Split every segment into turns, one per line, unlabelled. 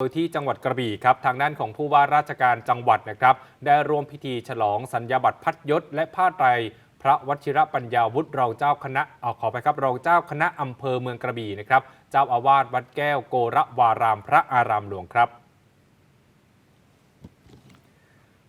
โดยที่จังหวัดกระบี่ครับ ทางด้านของผู้ว่าราชการจังหวัดนะครับ ได้ร่วมพิธีฉลองสัญญาบัตรพัดยศ และผ้าไตร พระวชิรปัญญาวุฒิรองเจ้าคณะเอาขอไปครับรองเจ้าคณะอำเภอเมืองกระบี่นะครับ เจ้าอาวาสวัดแก้วโกระวารามพระอารามหลวงครับ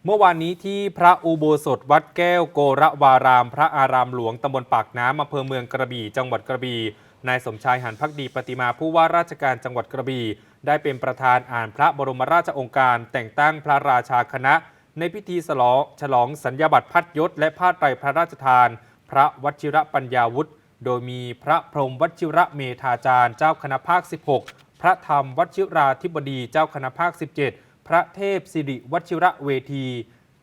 เมื่อวานนี้ที่พระอุโบสถวัดแก้วโกระวาราม พระอารามหลวงตำบลปากน้ำอำเภอเมืองกระบี่ จังหวัดกระบี่นายสมชายหันพักดีปฏิมาผู้ว่าราชการจังหวัดกระบี่ ได้เป็นประธานอ่านพระบรมราชองค์การ แต่งตั้งพระราชาคณะ ในพิธีฉลองฉลองสัญญาบัตรพัดยศ และผ้าไตรพระราชทาน พระวชิระปัญญาวุฒิโดยมีพระพรหมวชิระเมธาจารย์ เจ้าคณะภาค 16 พระธรรมวชิราธิบดีเจ้าคณะภาค 17 พระเทพสิริวชิระเวที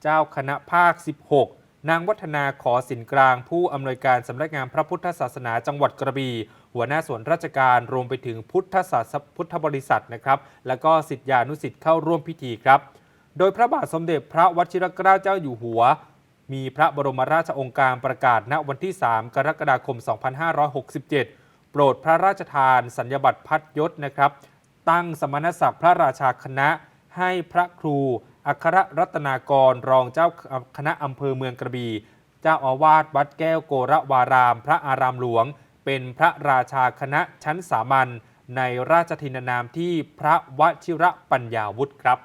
เจ้าคณะภาค 16 นางวัฒนาขอสินกลางผู้อำนวยการสำนักงานพระพุทธศาสนาจังหวัดกระบี่หัวหน้าส่วนราชการรวมไปถึงพุทธศาสพุทธบริษัทนะครับแล้วก็สิทธิานุสิทธิ์เข้าร่วมพิธีครับ โดยพระบาทสมเด็จพระวชิรเกล้าเจ้าอยู่หัว มีพระบรมราชองค์การประกาศณวันที่ 3 กรกฎาคม 2567 โปรดพระราชทานสัญญบัตรพัดยศนะครับ ตั้งสมณศักดิ์พระราชาคณะให้พระครู อัครรัตนากรรองเจ้าคณะอำเภอเมืองกระบี่เจ้าอาวาสวัดแก้วโกระวาราม พระอารามหลวง เป็นพระราชาคณะชั้นสามัญในราชทินานามที่พระวชิระปัญญาวุฒิครับ